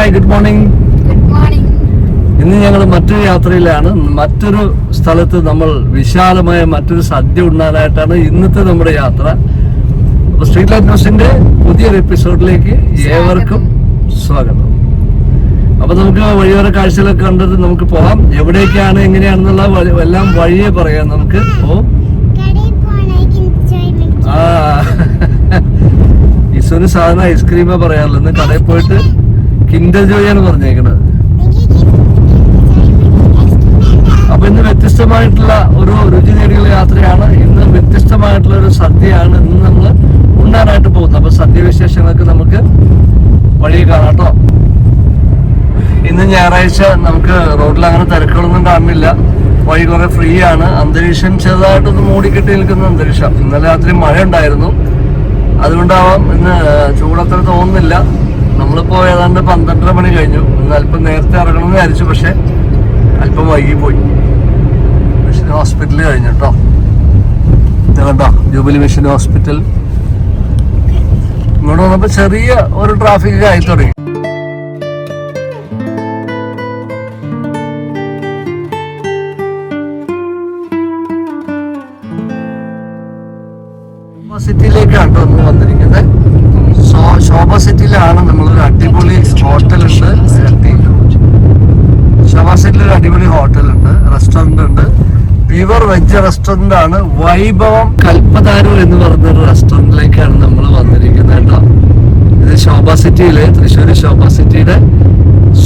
Hi good morning ഇന്ന് ഞങ്ങൾ മറ്റൊരു യാത്രയിലാണ്. മറ്റൊരു സ്ഥലത്ത് നമ്മൾ വിശാലമായ മറ്റൊരു സദ്യ ഉണ്ണാനായിട്ടാണ് ഇന്നത്തെ നമ്മുടെ യാത്ര. അപ്പൊ സ്ട്രീറ്റ് ലൈറ്റ് ന്യൂസിന്റെ പുതിയൊരു എപ്പിസോഡിലേക്ക് ഏവർക്കും സ്വാഗതം. അപ്പൊ നമുക്ക് വഴിയോര കാഴ്ചകളൊക്കെ കണ്ടിട്ട് നമുക്ക് പോകാം. എവിടേക്കാണ് എങ്ങനെയാണെന്നുള്ള എല്ലാം വഴിയെ പറയാം നമുക്ക്. ഓ ആ. ഇസുവിന് സാധാരണ ഐസ്ക്രീമേ പറയാറുള്ളൂ ഇന്ന് കടയിൽ പോയിട്ട് കിൻഡർ ജോയാണ് പറഞ്ഞേക്കണത്. അപ്പൊ ഇന്ന് വ്യത്യസ്തമായിട്ടുള്ള ഒരു രുചി നേടിയുള്ള യാത്രയാണ്. ഇന്ന് വ്യത്യസ്തമായിട്ടുള്ള ഒരു സദ്യയാണ് ഇന്ന് നമ്മൾ ഉണ്ടാനായിട്ട് പോകുന്നത്. അപ്പൊ സദ്യ വിശേഷങ്ങൾക്ക് നമുക്ക് വഴി കാണാട്ടോ ഇന്ന് ഞായറാഴ്ച നമുക്ക് റോഡിൽ അങ്ങനെ തിരക്കുകളൊന്നും കാണുന്നില്ല. വഴി കുറെ ഫ്രീ ആണ്. അന്തരീക്ഷം ചെറുതായിട്ടൊന്ന് മൂടിക്കെട്ടി നിൽക്കുന്ന അന്തരീക്ഷം. ഇന്നലെ രാത്രി മഴ ഉണ്ടായിരുന്നു അതുകൊണ്ടാവാം ഇന്ന് ചൂടത്ര തോന്നുന്നില്ല. നമ്മളിപ്പോ ഏതാണ്ട് പന്ത്രണ്ടര മണി കഴിഞ്ഞു. ഇന്ന് അല്പം നേരത്തെ ഇറങ്ങണമെന്ന് വിചാരിച്ചു പക്ഷെ അല്പം വൈകി പോയി മിഷൻ ഹോസ്പിറ്റലിൽ കഴിഞ്ഞു കേട്ടോ കണ്ടോ? Jubilee mission hospital. ഇങ്ങോട്ട് വന്നപ്പോ ചെറിയ ഒരു ട്രാഫിക് ആയി തുടങ്ങി. സിറ്റിയിലേക്കാണ് കേട്ടോ ഒന്ന് വന്നിരിക്കുന്നത്. ശോഭ സിറ്റിയിലാണ് നമ്മളൊരു അടിപൊളി ഹോട്ടലുണ്ട്. ശോഭ സിറ്റിയിൽ ഒരു അടിപൊളി ഹോട്ടലുണ്ട് റെസ്റ്റോറന്റ് ഉണ്ട് പ്യുവർ വെജ് റെസ്റ്റോറന്റ് ആണ് വൈഭവം കൽപ്പതാരു എന്ന് പറഞ്ഞ ഒരു റെസ്റ്റോറന്റിലേക്കാണ് നമ്മൾ വന്നിരിക്കുന്നത് കേട്ടോ. ഇത് ശോഭ സിറ്റിയിലെ തൃശ്ശൂർ ശോഭ സിറ്റിയുടെ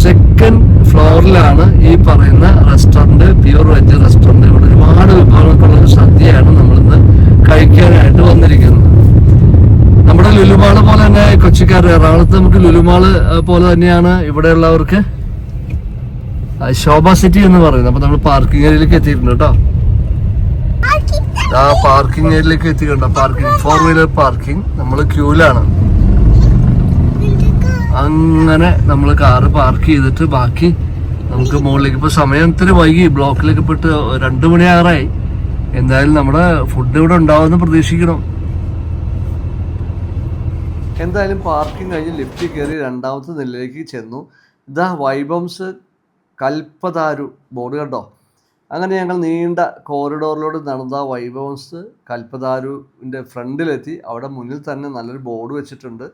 സെക്കൻഡ് ഫ്ലോറിലാണ് ഈ പറയുന്ന റെസ്റ്റോറന്റ് പ്യുവർ വെജ് റെസ്റ്റോറന്റ്. ഇവിടെ ഒരുപാട് വിഭവങ്ങൾക്കുള്ള ഒരു സദ്യയാണ് നമ്മളിന്ന് കഴിക്കാനായിട്ട് വന്നിരിക്കുന്നത്. നമ്മുടെ ലുലുമാൾ പോലെ തന്നെ കൊച്ചിക്കാർ എറണാകുളത്ത് നമുക്ക് ലുലുമാൾ പോലെ തന്നെയാണ് ഇവിടെയുള്ളവർക്ക് ശോഭ സിറ്റി എന്ന് പറയുന്നത്. അപ്പൊ നമ്മൾ പാർക്കിംഗ് ഏരിയയിലേക്ക് എത്തിയിട്ടുണ്ട് കേട്ടോ. ആ പാർക്കിംഗ് ഏരിയയിലേക്ക് എത്തിയിട്ടുണ്ട് പാർക്കിംഗ് ഫോർ വീലർ പാർക്കിംഗ് നമ്മൾ ക്യൂലാണ് അങ്ങനെ നമ്മൾ കാറ് പാർക്ക് ചെയ്തിട്ട് ബാക്കി നമുക്ക് മുകളിലേക്ക്. ഇപ്പൊ സമയത്തിന് വൈകി. ബ്ലോക്കിലേക്ക് പെട്ട് രണ്ടു മണിയാറായി. എന്തായാലും നമ്മുടെ ഫുഡ് ഇവിടെ ഉണ്ടാവുമെന്ന് പ്രതീക്ഷിക്കണം എന്തായാലും പാർക്കിംഗ് കഴിഞ്ഞ് ലിഫ്റ്റിൽ കയറി രണ്ടാമത്തെ നിലയിലേക്ക് ചെന്നു. ഇതാ വൈബംസ് കൽപ്പതാരു ബോർഡ് കണ്ടോ? അങ്ങനെ ഞങ്ങൾ നീണ്ട കോറിഡോറിലൂടെ നടന്ന വൈഭവംസ് കൽപ്പതാരുവിന്റെ ഫ്രണ്ടിലെത്തി. അവിടെ മുന്നിൽ തന്നെ നല്ലൊരു ബോർഡ് വെച്ചിട്ടുണ്ട്.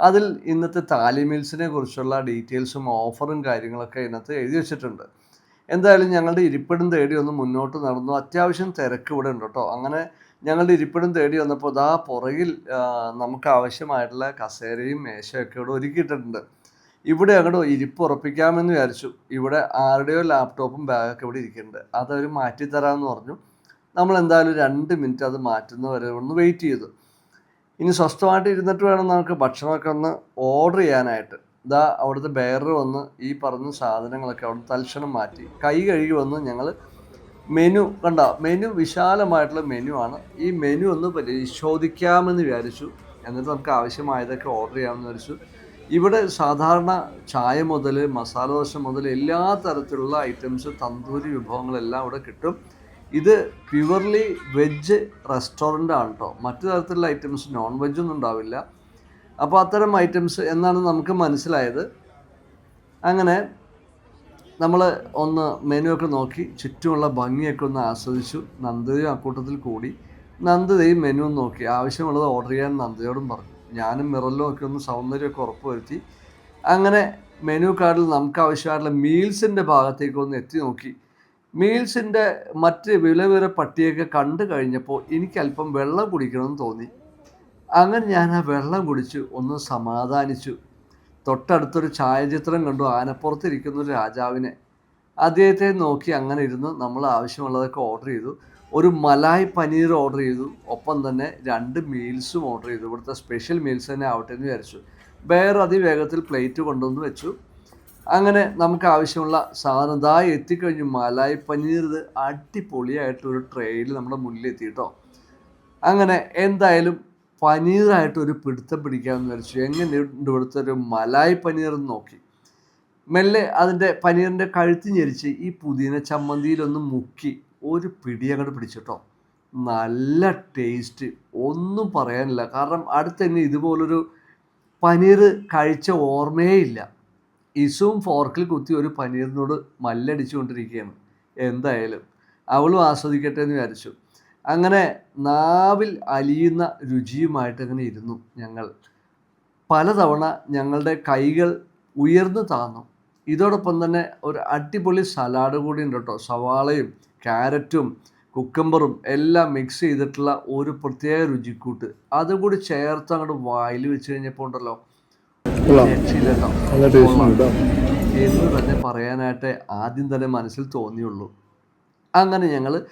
അതിൽ ഇന്നത്തെ താലി മീൽസിനെ കുറിച്ചുള്ള ഡീറ്റെയിൽസും ഓഫറും കാര്യങ്ങളൊക്കെ ഇതിനകത്ത് എഴുതി വെച്ചിട്ടുണ്ട്. എന്തായാലും ഞങ്ങളുടെ ഇരിപ്പിടം തേടി ഒന്ന് മുന്നോട്ട് നടന്നു. അത്യാവശ്യം തിരക്ക് ഇവിടെ ഉണ്ട് കേട്ടോ. അങ്ങനെ ഞങ്ങളുടെ ഇരിപ്പിടം തേടി വന്നപ്പോൾ ദാ പുറകിൽ നമുക്ക് ആവശ്യമായിട്ടുള്ള കസേരയും മേശയൊക്കെ ഇവിടെ ഒരുക്കിയിട്ടുണ്ട്. ഇവിടെ അങ്ങോട്ട് ഇരിപ്പ് ഉറപ്പിക്കാമെന്ന് വിചാരിച്ചു. ഇവിടെ ആരുടെയോ ലാപ്ടോപ്പും ബാഗൊക്കെ ഇവിടെ ഇരിക്കുന്നുണ്ട്. അതവർ മാറ്റിത്തരാമെന്ന് പറഞ്ഞു. നമ്മൾ എന്തായാലും രണ്ട് മിനിറ്റ് അത് മാറ്റുന്നവരെ ഒന്ന് വെയിറ്റ് ചെയ്തു. ഇനി സ്വസ്ഥമായിട്ട് ഇരുന്നിട്ട് വേണം നമുക്ക് ഭക്ഷണമൊക്കെ ഒന്ന് ഓർഡർ ചെയ്യാനായിട്ട്. ഇതാ അവിടുത്തെ ബെയർ വന്ന് ഈ പറഞ്ഞ സാധനങ്ങളൊക്കെ അവിടെ തൽക്ഷണം മാറ്റി. കൈ കഴുകി വന്ന് ഞങ്ങൾ മെനു കണ്ട? മെനു വിശാലമായിട്ടുള്ള മെനു ആണ്. ഈ മെനു ഒന്ന് പരിശോധിക്കാമെന്ന് വിചാരിച്ചു. എന്നിട്ട് നമുക്ക് ആവശ്യമായതൊക്കെ ഓർഡർ ചെയ്യാമെന്ന് വിചാരിച്ചു. ഇവിടെ സാധാരണ ചായ മുതൽ മസാല ദോശ മുതൽ എല്ലാ തരത്തിലുള്ള ഐറ്റംസ് തന്തൂരി വിഭവങ്ങളെല്ലാം ഇവിടെ കിട്ടും. ഇത് പ്യുവർലി വെജ് റെസ്റ്റോറന്റ് ആണ് കേട്ടോ മറ്റു തരത്തിലുള്ള ഐറ്റംസ് നോൺ വെജ് ഒന്നും ഉണ്ടാവില്ല. അപ്പോൾ അത്തരം ഐറ്റംസ് എന്നാണ് നമുക്ക് മനസ്സിലായത്. അങ്ങനെ നമ്മൾ ഒന്ന് മെനു ഒക്കെ നോക്കി ചുറ്റുമുള്ള ഭംഗിയൊക്കെ ഒന്ന് ആസ്വദിച്ചു. നന്ദിതയും അക്കൂട്ടത്തിൽ കൂടി. നന്ദിതയും മെനു നോക്കി. ആവശ്യമുള്ളത് ഓർഡർ ചെയ്യാൻ നന്ദയോടും പറഞ്ഞു. ഞാനും മിറലും ഒക്കെ ഒന്ന് സൗന്ദര്യമൊക്കെ ഉറപ്പുവരുത്തി. അങ്ങനെ മെനു കാർഡിൽ നമുക്ക് ആവശ്യമായിട്ടുള്ള മീൽസിന്റെ ഭാഗത്തേക്ക് ഒന്ന് എത്തി നോക്കി. മീൽസിന്റെ മറ്റ് വില വിവര പട്ടിയൊക്കെ കണ്ടു കഴിഞ്ഞപ്പോൾ എനിക്ക് അല്പം വെള്ളം കുടിക്കണമെന്ന് തോന്നി. അങ്ങനെ ഞാൻ ആ വെള്ളം കുടിച്ച് ഒന്ന് സമാധാനിച്ചു. തൊട്ടടുത്തൊരു ഛായാചിത്രം കണ്ടു. ആനപ്പുറത്തിരിക്കുന്ന ഒരു രാജാവിനെ. അദ്ദേഹത്തെ നോക്കി അങ്ങനെ ഇരുന്ന് നമ്മൾ ആവശ്യമുള്ളതൊക്കെ ഓർഡർ ചെയ്തു. ഒരു മലായ് പനീർ ഓർഡർ ചെയ്തു. ഒപ്പം തന്നെ രണ്ട് മീൽസും ഓർഡർ ചെയ്തു. ഇവിടുത്തെ സ്പെഷ്യൽ മീൽസ് തന്നെ ആവട്ടെ എന്ന് വിചാരിച്ചു. വേറെ അതിവേഗത്തിൽ പ്ലേറ്റ് കൊണ്ടുവന്ന് വെച്ചു. അങ്ങനെ നമുക്ക് ആവശ്യമുള്ള സാധനം ദാ എത്തിക്കഴിഞ്ഞു. മലായ് പനീർ ഇത് അടിപൊളിയായിട്ട് ഒരു ട്രെയിൽ നമ്മുടെ മുന്നിൽ എത്തി കേട്ടോ. അങ്ങനെ എന്തായാലും പനീറായിട്ട് ഒരു പിടുത്തം പിടിക്കാമെന്ന് വിചാരിച്ചു. എങ്ങനെയുണ്ട് ഇവിടുത്തെ മലായി മലായ് പനീർ എന്ന് നോക്കി. മെല്ലെ അതിന്റെ പനീറിന്റെ കഴുത്ത് ഞെരിച്ച് ഈ പുതിന ചമ്മന്തിയിലൊന്ന് മുക്കി ഒരു പിടി അങ്ങോട്ട് പിടിച്ചിട്ടോ. നല്ല ടേസ്റ്റ്. ഒന്നും പറയാനില്ല. കാരണം അടുത്ത് തന്നെ ഇതുപോലൊരു പനീർ കഴിച്ച ഓർമ്മയേ ഇല്ല ഇസും ഫോർക്കിൽ കുത്തി ഒരു പനീറിനോട് മല്ലടിച്ചുകൊണ്ടിരിക്കുകയാണ്. എന്തായാലും അവളും ആസ്വദിക്കട്ടെ എന്ന് വിചാരിച്ചു. അങ്ങനെ നാവിൽ അലിയുന്ന രുചിയുമായിട്ട് അങ്ങനെ ഇരുന്നു ഞങ്ങൾ. പലതവണ ഞങ്ങളുടെ കൈകൾ ഉയർന്നു താന്നു. ഇതോടൊപ്പം തന്നെ ഒരു അടിപൊളി സലാഡ് കൂടി ഉണ്ട് കേട്ടോ. സവാളയും ക്യാരറ്റും കുക്കമ്പറും എല്ലാം മിക്സ് ചെയ്തിട്ടുള്ള ഒരു പ്രത്യേക രുചിക്കൂട്ട്. അതുകൂടി ചേർത്ത് അങ്ങോട്ട് വായിൽ വെച്ച് കഴിഞ്ഞപ്പോൾ ഉണ്ടല്ലോ. എന്ന് തന്നെ പറയാനായിട്ട് ആദ്യം തന്നെ മനസ്സിൽ തോന്നിയുള്ളൂ. അങ്ങനെ ഞങ്ങൾ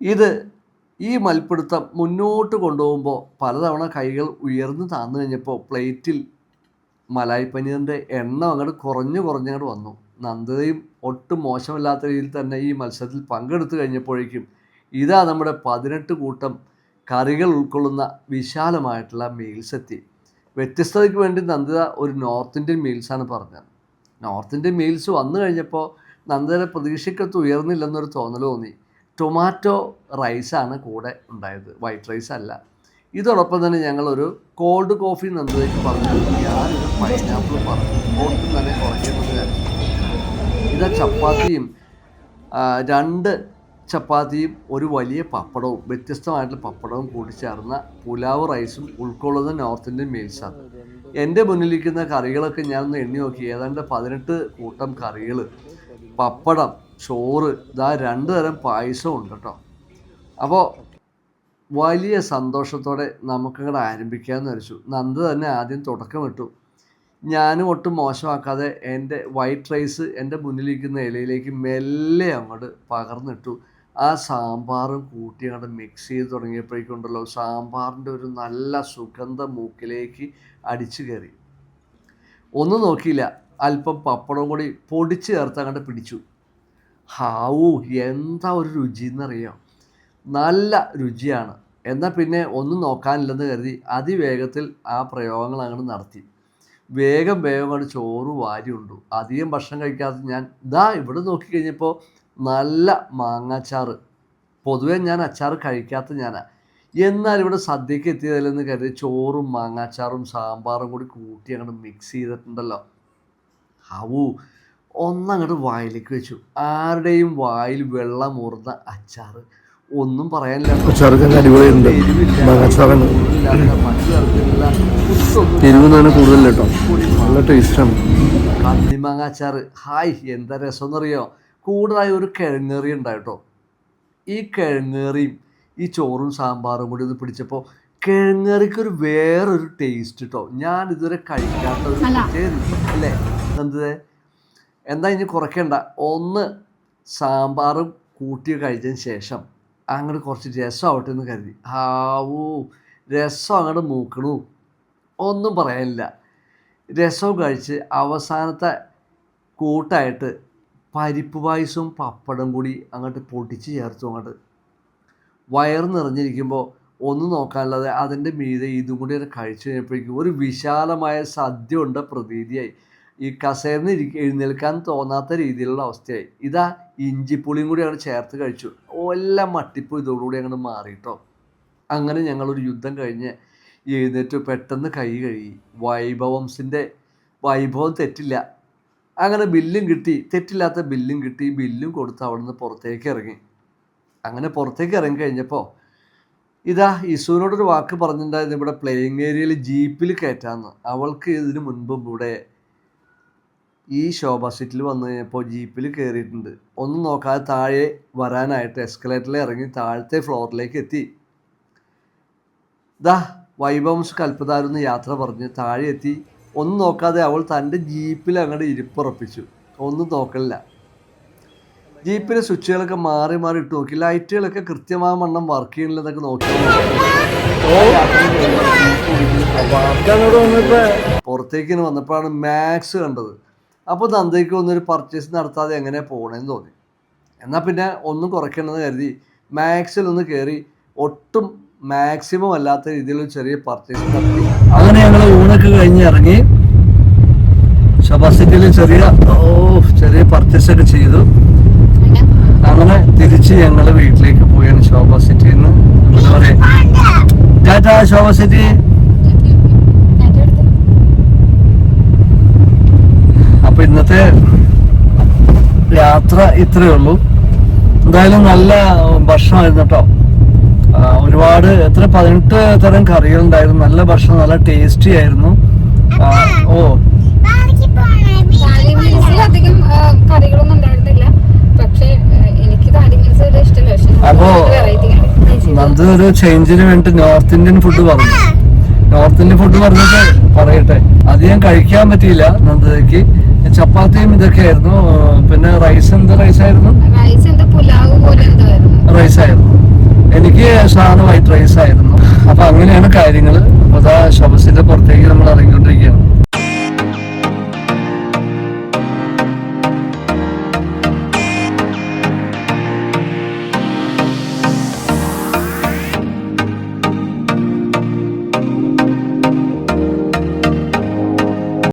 ഇത് ഈ മൽപ്പിടുത്തം മുന്നോട്ട് കൊണ്ടുപോകുമ്പോൾ പലതവണ കൈകൾ ഉയർന്നു താന്നു കഴിഞ്ഞപ്പോൾ പ്ലേറ്റിൽ മലായി പനീറിന്റെ എണ്ണം അങ്ങോട്ട് കുറഞ്ഞു കുറഞ്ഞങ്ങോട്ട് വന്നു. നന്ദതയും ഒട്ടും മോശമല്ലാത്ത രീതിയിൽ തന്നെ ഈ മത്സരത്തിൽ പങ്കെടുത്തു കഴിഞ്ഞപ്പോഴേക്കും ഇതാ നമ്മുടെ പതിനെട്ട് കൂട്ടം കറികൾ ഉൾക്കൊള്ളുന്ന വിശാലമായിട്ടുള്ള മീൽസ് എത്തി. വ്യത്യസ്തതയ്ക്ക് വേണ്ടി നന്ദിത ഒരു നോർത്ത് ഇന്ത്യൻ മീൽസാണ് പറഞ്ഞത്. നോർത്ത് ഇന്ത്യൻ മീൽസ് വന്നു കഴിഞ്ഞപ്പോൾ നന്ദിതയുടെ പ്രതീക്ഷയ്ക്കത്ത് ഉയർന്നില്ലെന്നൊരു തോന്നൽ തോന്നി. ടൊമാറ്റോ റൈസാണ് കൂടെ ഉണ്ടായത്. വൈറ്റ് റൈസ് അല്ല. ഇതോടൊപ്പം തന്നെ ഞങ്ങളൊരു കോൾഡ് കോഫി നന്ദതയ്ക്ക് പറഞ്ഞു. ഞാനൊരു പൈനാപ്പിൾ പറഞ്ഞു. ഒട്ടും തന്നെ കുറയ്ക്കുന്നത് ഇതാ ചപ്പാത്തിയും രണ്ട് ചപ്പാത്തിയും ഒരു വലിയ പപ്പടവും വ്യത്യസ്തമായിട്ടുള്ള പപ്പടവും കൂടി ചേർന്ന പുലാവ് റൈസും ഉൾക്കൊള്ളുന്ന നോർത്ത് ഇന്ത്യൻ മീൽസാണ് എന്റെ മുന്നിലിരിക്കുന്ന കറികളൊക്കെ ഞാനൊന്ന് എണ്ണി നോക്കി. ഏതാണ്ട് പതിനെട്ട് കൂട്ടം കറികൾ പപ്പടം ചോറ് ഇതാ രണ്ട് തരം പായസം ഉണ്ട് കേട്ടോ. അപ്പോൾ വലിയ സന്തോഷത്തോടെ നമുക്കങ്ങോട്ട് ആരംഭിക്കാമെന്ന് വെച്ചു നന്ദ തന്നെ ആദ്യം തുടക്കമിട്ടു ഞാനും ഒട്ടും മോശമാക്കാതെ എന്റെ വൈറ്റ് റൈസ് എന്റെ മുന്നിലിരിക്കുന്ന ഇലയിലേക്ക് മെല്ലെ അങ്ങോട്ട് പകർന്നിട്ടു. ആ സാമ്പാറും കൂട്ടി അങ്ങോട്ട് മിക്സ് ചെയ്ത് തുടങ്ങിയപ്പോഴേക്കുണ്ടല്ലോ സാമ്പാറിന്റെ ഒരു നല്ല സുഗന്ധ മൂക്കിലേക്ക് അടിച്ചു കയറി. ഒന്നും നോക്കിയില്ല. അല്പം പപ്പടവും കൂടി പൊടിച്ച് ചേർത്ത് അങ്ങോട്ട് പിടിച്ചു. ഹാവൂ എന്താ ഒരു രുചി എന്നറിയാം. നല്ല രുചിയാണ്. എന്നാൽ പിന്നെ ഒന്നും നോക്കാനില്ലെന്ന് കരുതി അതിവേഗത്തിൽ ആ പ്രയോഗങ്ങൾ അങ്ങോട്ട് നടത്തി. വേഗം വേഗം അങ്ങോട്ട് ചോറ് വാരി ഉണ്ടു. അധികം ഭക്ഷണം കഴിക്കാതെ ഞാൻ ഇതാ ഇവിടെ നോക്കിക്കഴിഞ്ഞപ്പോൾ നല്ല മാങ്ങാച്ചാറ്. പൊതുവേ ഞാൻ അച്ചാർ കഴിക്കാത്ത ഞാനാ. എന്നാൽ ഇവിടെ സദ്യക്ക് എത്തിയതല്ലെന്ന് കരുതി ചോറും മാങ്ങാച്ചാറും സാമ്പാറും കൂടി കൂട്ടി അങ്ങോട്ട് മിക്സ് ചെയ്തിട്ടുണ്ടല്ലോ. ഹവു. ഒന്നങ്ങോട്ട് വായിലേക്ക് വെച്ചു. ആരുടെയും വായിൽ വെള്ളം ഊർന്ന അച്ചാർ ഒന്നും പറയാനില്ല കണ്ണിമാങ്ങ അച്ചാർ ഹായ് എന്താ രസം എന്നറിയോ കൂടുതലായി ഒരു കിഴങ്ങേറി ഉണ്ടായിട്ടോ ഈ കിഴങ്ങേറിയും ഈ ചോറും സാമ്പാറും കൂടി ഒന്ന് പിടിച്ചപ്പോൾ കിഴങ്ങേറിക്ക് ഒരു വേറൊരു ടേസ്റ്റ് കേട്ടോ ഞാൻ ഇതുവരെ കഴിക്കാത്ത ഒരു അല്ലേ എന്തേ? എന്താ ഇനി കുറയ്ക്കേണ്ട? ഒന്ന് സാമ്പാറും കൂട്ടി കഴിച്ചതിന് ശേഷം അങ്ങോട്ട് കുറച്ച് രസം ആവട്ടെ എന്ന് കരുതി. ഹാവൂ രസം അങ്ങോട്ട് മൂക്കണു. ഒന്നും പറയാനില്ല. രസവും കഴിച്ച് അവസാനത്തെ കൂട്ടായിട്ട് പരിപ്പ് പായസവും പപ്പടം കൂടി അങ്ങോട്ട് പൊടിച്ച് ചേർത്തു അങ്ങോട്ട് വയർ നിറഞ്ഞിരിക്കുമ്പോൾ ഒന്നും നോക്കാനുള്ളത് അതിന്റെ മീതെ ഇതും കൂടി കഴിച്ചു കഴിഞ്ഞപ്പോഴേക്കും ഒരു വിശാലമായ സദ്യ ഉണ്ട് പ്രതീതിയായി. ഈ കസേരന്ന് എഴുന്നേൽക്കാൻ തോന്നാത്ത രീതിയിലുള്ള അവസ്ഥയായി. ഇതാ ഇഞ്ചിപ്പുളിയും കൂടി അങ്ങോട്ട് ചേർത്ത് കഴിച്ചു. എല്ലാം മട്ടിപ്പ് ഇതോടുകൂടി അങ്ങോട്ട് മാറിയിട്ടോ അങ്ങനെ ഞങ്ങളൊരു യുദ്ധം കഴിഞ്ഞ് എഴുന്നേറ്റ്. പെട്ടെന്ന് കൈ കഴുകി. വൈഭവംസിന്റെ വൈഭവം തെറ്റില്ല. അങ്ങനെ ബില്ലും കിട്ടി. തെറ്റില്ലാത്ത ബില്ലും കിട്ടി. ബില്ലും കൊടുത്ത് അവിടുന്ന് പുറത്തേക്ക് ഇറങ്ങി. അങ്ങനെ പുറത്തേക്ക് ഇറങ്ങി കഴിഞ്ഞപ്പോൾ ഇതാ ഇസുവിനോടൊരു വാക്ക് പറഞ്ഞിട്ടുണ്ടായിരുന്നു. ഇവിടെ പ്ലേയിങ് ഏരിയയിൽ ജീപ്പിൽ കയറ്റാന്ന്. അവൾക്ക് ഇതിനു മുൻപും ഇവിടെ ഈ ശോഭ സീറ്റിൽ വന്നു കഴിഞ്ഞപ്പോൾ ജീപ്പിൽ കയറിയിട്ടുണ്ട് ഒന്നും നോക്കാതെ താഴെ വരാനായിട്ട് എസ്കലേറ്ററിൽ ഇറങ്ങി താഴത്തെ ഫ്ലോറിലേക്ക് എത്തി. ദാ വൈഭവംസ് കൽപ്പതാരുന്ന് യാത്ര പറഞ്ഞ് താഴെ എത്തി. ഒന്നും നോക്കാതെ അവൾ തന്റെ ജീപ്പിൽ അങ്ങോട്ട് ഇരിപ്പുറപ്പിച്ചു. ഒന്നും നോക്കലില്ല ജീപ്പിലെ സ്വിച്ചുകളൊക്കെ മാറി മാറി ഇട്ട് നോക്കി. ലൈറ്റുകളൊക്കെ കൃത്യമായ വണ്ണം വർക്ക് ചെയ്യണില്ലെന്നൊക്കെ നോക്കി. പുറത്തേക്ക് വന്നപ്പോഴാണ് മാക്സ് കണ്ടത്. അപ്പോൾ നന്ദയ്ക്ക് ഒന്നൊരു പർച്ചേസ് നടത്താതെ എങ്ങനെ പോകണമെന്ന് തോന്നി. എന്നാൽ പിന്നെ ഒന്നും കുറയ്ക്കണമെന്ന് കരുതി മാക്സിൽ ഒന്ന് കയറി ഒട്ടും മാക്സിമം അല്ലാത്ത രീതിയിൽ ഒരു ചെറിയ പർച്ചേസ് നടത്തി. അങ്ങനെ ഞങ്ങൾ ഊണൊക്കെ കഴിഞ്ഞ് ഇറങ്ങി ശബാസിറ്റിയിൽ ചെറിയ ഓ ചെറിയ പർച്ചേസ് ഒക്കെ ചെയ്തു. അങ്ങനെ തിരിച്ച് ഞങ്ങൾ വീട്ടിലേക്ക് പോയാണ് ശോഭ സിറ്റിയിൽ നിന്ന് എന്താ പറയാ? ടാറ്റാ ശോഭ സിറ്റി അപ്പൊ ഇന്നത്തെ യാത്ര ഇത്രയേ ഉള്ളൂ. എന്തായാലും നല്ല ഭക്ഷണമായിരുന്നു കേട്ടോ ഒരുപാട് എത്ര പതിനെട്ട് തരം കറികളുണ്ടായിരുന്നു. നല്ല ഭക്ഷണം നല്ല ടേസ്റ്റി ആയിരുന്നു. ഓ. അധികം കറികളൊന്നും ഉണ്ടായിരുന്നില്ല. പക്ഷേ എനിക്ക് അപ്പോ നന്ദു ഒരു ചേഞ്ചിന് വേണ്ടി നോർത്ത് ഇന്ത്യൻ ഫുഡ് പറഞ്ഞു. നോർത്ത് ഇന്ത്യൻ ഫുഡ് പറഞ്ഞിട്ട് പറയട്ടെ. അധികം കഴിക്കാൻ പറ്റിയില്ല നന്ദയ്ക്ക് ചപ്പാത്തിയും ഇതൊക്കെ ആയിരുന്നു പിന്നെ റൈസ് എന്ത് റൈസ് ആയിരുന്നു? റൈസ് ആയിരുന്നു. റൈസ് ആയിരുന്നു. എനിക്ക് സാധാരണ വൈറ്റ് റൈസ് ആയിരുന്നു. അപ്പൊ അങ്ങനെയാണ് കാര്യങ്ങൾ അപ്പൊ അതാ ശബസിന്റെ പുറത്തേക്ക് നമ്മൾ ഇറങ്ങിക്കൊണ്ടിരിക്കുകയാണ്.